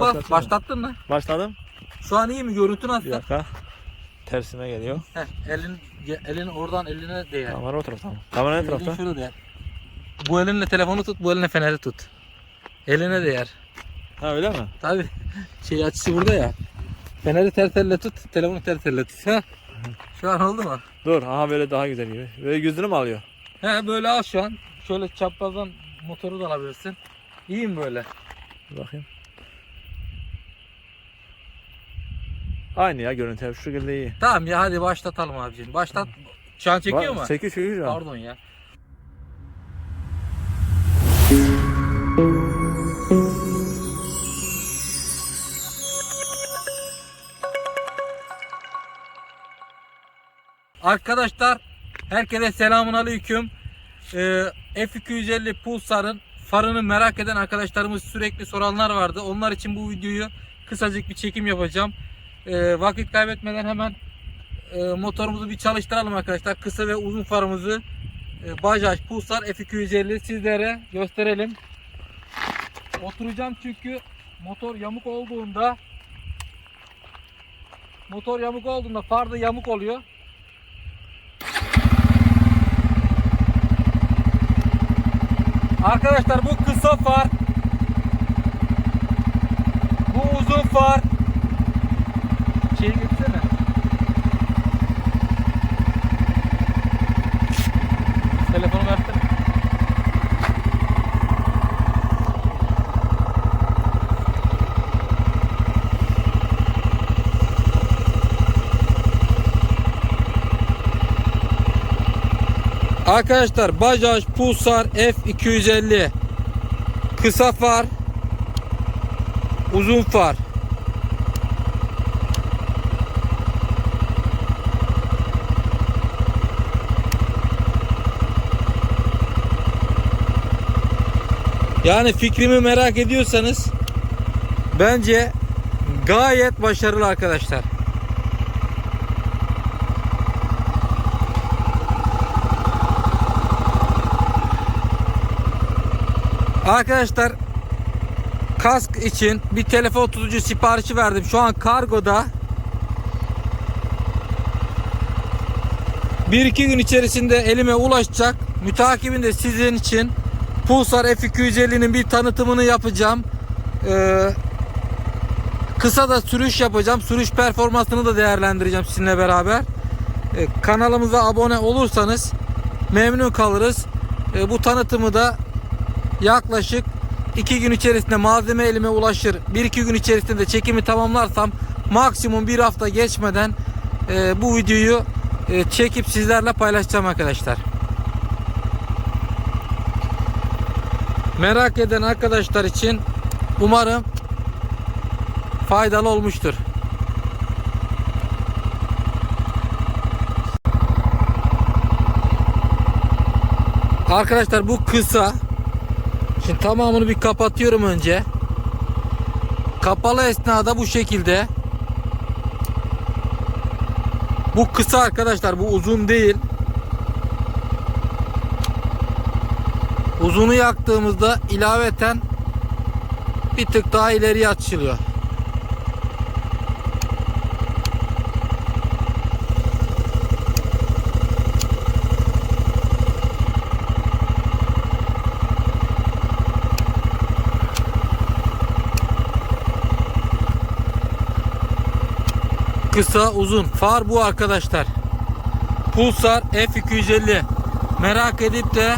Başlatsana. başlattın mı? Başladım. Şu an iyi mi? Görüntün Bir nasıl? dakika. Tersime geliyor. Heh, elin, elin oradan eline değer. Kamera o tarafta mı? Kamera ne Elin tarafta? şurada değer. Bu elinle telefonu tut, bu elinle feneri tut. Eline değer. Ha öyle mi? Tabi şey açısı burada ya. Feneri ters elle tut, telefonu ters elle tut. Ha? Şu an oldu mu? Dur. Aha böyle daha güzel gibi. Böyle gözünü mü alıyor? He böyle al şu an. Şöyle çaprazdan motoru da alabilirsin. İyi mi böyle? Bir bakayım. Aynı ya görüntü şu şekilde iyi. Tamam ya hadi başlatalım abicim. Başlat. Şu an çekiyor mu? Çekiyor çekiyor şu an. Pardon ya. Arkadaşlar herkese selamun aleyküm. Ee, F250 Pulsar'ın farını merak eden arkadaşlarımız sürekli soranlar vardı. Onlar için bu videoyu kısacık bir çekim yapacağım. Ee, vakit kaybetmeden hemen e, motorumuzu bir çalıştıralım arkadaşlar. Kısa ve uzun farımızı e, Bajaj Pulsar F250 sizlere gösterelim. Oturacağım çünkü motor yamuk olduğunda motor yamuk olduğunda far da yamuk oluyor. Arkadaşlar bu kısa far. Bu uzun far. Şeyi getirsene. Telefonu versene. Arkadaşlar Bajaj Pulsar F250 kısa far uzun far Yani fikrimi merak ediyorsanız bence gayet başarılı arkadaşlar. Arkadaşlar kask için bir telefon tutucu siparişi verdim. Şu an kargoda. Bir iki gün içerisinde elime ulaşacak. Mütakibinde sizin için Pulsar F250'nin bir tanıtımını yapacağım. Ee, kısa da sürüş yapacağım. Sürüş performansını da değerlendireceğim sizinle beraber. Ee, kanalımıza abone olursanız memnun kalırız. Ee, bu tanıtımı da yaklaşık 2 gün içerisinde malzeme elime ulaşır. 1-2 gün içerisinde çekimi tamamlarsam maksimum bir hafta geçmeden e, bu videoyu e, çekip sizlerle paylaşacağım arkadaşlar. Merak eden arkadaşlar için umarım faydalı olmuştur. Arkadaşlar bu kısa Şimdi tamamını bir kapatıyorum önce. Kapalı esnada bu şekilde. Bu kısa arkadaşlar bu uzun değil. Uzunu yaktığımızda ilaveten bir tık daha ileriye açılıyor. Kısa uzun far bu arkadaşlar. Pulsar F250 merak edip de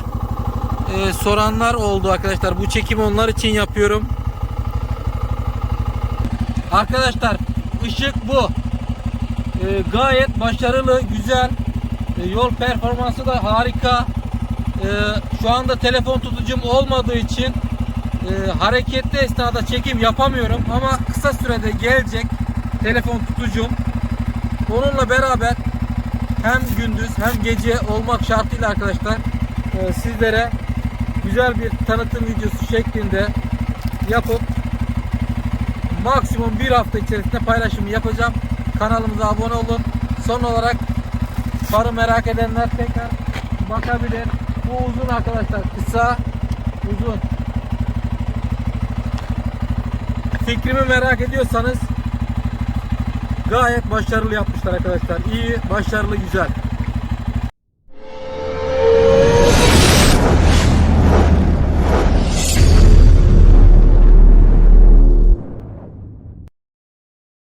e, soranlar oldu arkadaşlar. Bu çekimi onlar için yapıyorum. Arkadaşlar ışık bu. E, gayet başarılı, güzel. E, yol performansı da harika. E, şu anda telefon tutucum olmadığı için e, hareketli esnada çekim yapamıyorum ama kısa sürede gelecek telefon tutucum. Onunla beraber hem gündüz hem gece olmak şartıyla arkadaşlar e, sizlere güzel bir tanıtım videosu şeklinde yapıp maksimum bir hafta içerisinde paylaşımı yapacağım. Kanalımıza abone olun. Son olarak farı merak edenler tekrar bakabilir. Bu uzun arkadaşlar. Kısa, uzun. fikrimi merak ediyorsanız gayet başarılı yapmışlar arkadaşlar. İyi, başarılı, güzel.